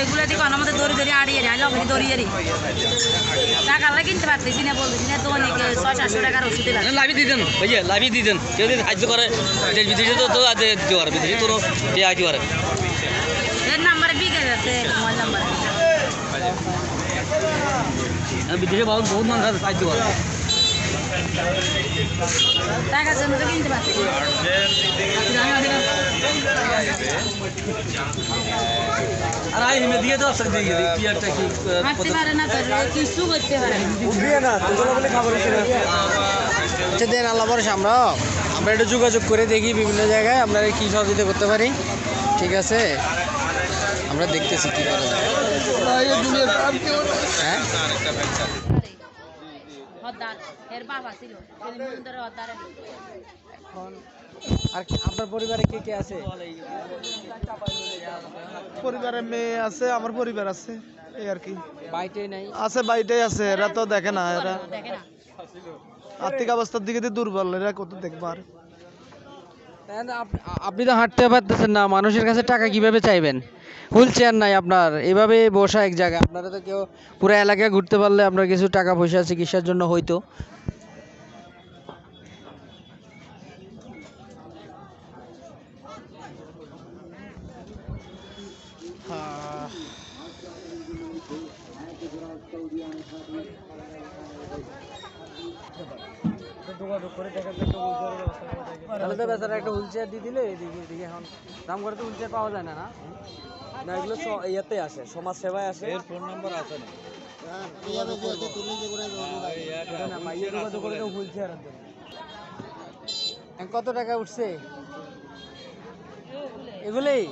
এগুলো দিকে আমাদের দড়ি দড়ি আড়িয়ে আই লগে দড়িয়ে টাকা লাগে কিনতে পারতেছি না বলতেছি না তো অনেক ছয় সাতশো টাকার ওষুধ দিলাম। লাভি দিয়ে দেন ভাইয়া লাভি দিয়ে দেন কেউ যদি সাহায্য করে দেশ বিদেশে তো তো আজ দিতে পারে বিদেশে তো দিয়ে আইতে পারে। এর নাম্বারে বিকে যাচ্ছে মোবাইল নাম্বার। বিদেশে বহুত বহুত মানুষ আছে সাহায্য করে। টাকার জন্য তো কিনতে পারতেছি আর আই হিমে দিয়ে তো আসলে দিয়ে দিই কি একটা কি হাঁটতে পারে না তো কিছু করতে পারে না আচ্ছা দেন আল্লাহ ভরসা আমরা আমরা একটু যোগাযোগ করে দেখি বিভিন্ন জায়গায় আপনারা কি সহযোগিতা করতে পারি। ঠিক আছে? আমরা দেখতেছি কি করা যায়। হ্যাঁ? হদ্দার এর বাবা ছিল মন্দিরে অদ্দার এখন আর আপনার পরিবারে কে কে আছে? পরিবারে মেয়ে আছে আমার পরিবার আছে এই আর কি। বাইটে নাই? আছে বাড়িটাই আছে এরা তো দেখে না এরা। দেখে না। আর্থিক অবস্থার দিকে দিয়ে দুর্বল এরা কত দেখবার আর। আপনি তো হাঁটতে পারতেছেন না, মানুষের কাছে টাকা কীভাবে চাইবেন? হুইল চেয়ার নাই আপনার, এভাবে বসা এক জায়গায়। আপনারা তো কেউ পুরো এলাকায় ঘুরতে পারলে আপনার কিছু টাকা পয়সা চিকিৎসার জন্য হইতো। তাহলে তো বেচারা একটা হুইল চেয়ার দিয়ে দিলে এদিকে এদিকে এখন দাম করে তো হুইল চেয়ার পাওয়া যায় না না? না এগুলো ইয়াতে আসে সমাজ সেবায় আসে। না, হুইল চেয়ার আনতে হবে। এখন কত টাকা উঠছে? এগুলোই